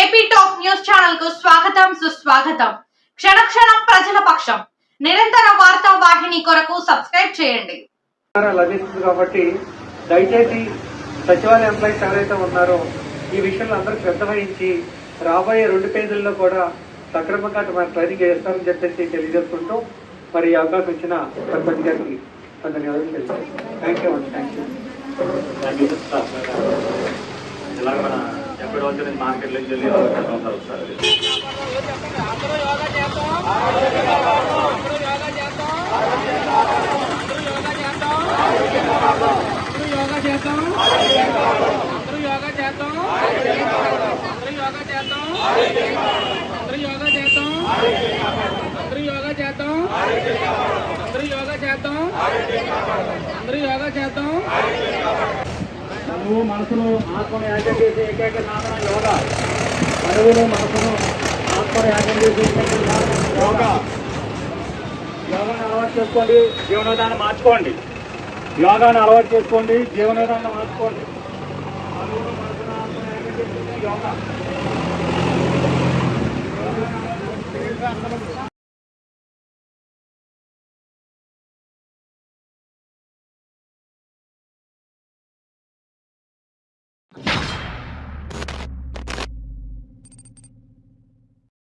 AP top news ఛానల్కు స్వాగతం సుస్వాగతం. క్షణక్షణం ప్రజల పక్షం. నిరంతర వార్తా వాహిని కొరకు సబ్స్క్రైబ్ చేయండి. లభిస్తుంది కాబట్టి దయచేసి సచివాలయ ఎంప్లాయీస్ ఎవరైతే ఉన్నారో ఈ విషయంలో అందరూ శ్రద్ధ వహించి రాబోయే రెండు పేజీల్లో కూడా సక్రమంగా మన ట్రైనింగ్ చేస్తారని చెప్పేసి తెలియజేసుకుంటూ మరి ఈ అవకాశం ఇచ్చిన సర్పంచ్ గారికి ధన్యవాదాలు తెలియజేస్తాను. థ్యాంక్ యూ అండి థ్యాంక్ యూ థ్యాంక్ యూ నేను మార్కెట్లోకి వెళ్ళి ఒకసారి యోగా చేద్దాం. అందరూ యోగా చేద్దాం. అందరూ యోగా చేద్దాం. అందరూ యోగా చేద్దాం. అందరూ యోగా చేద్దాం. అందరూ యోగా చేద్దాం. అందరూ యోగా చేద్దాం. మనము మనసును ఆత్మను యాగం చేసే ఏకైక నామన యోగా. మనవును మనసును ఆత్మను యాగం చేసే ఏకైక నామన యోగా. యోగాను అలవాటు చేసుకోండి జీవనోదాన్ని మార్చుకోండి. యోగాను అలవాటు చేసుకోండి జీవనోదాన్ని మార్చుకోండి. మనవును మనసును ఆత్మను యాగం you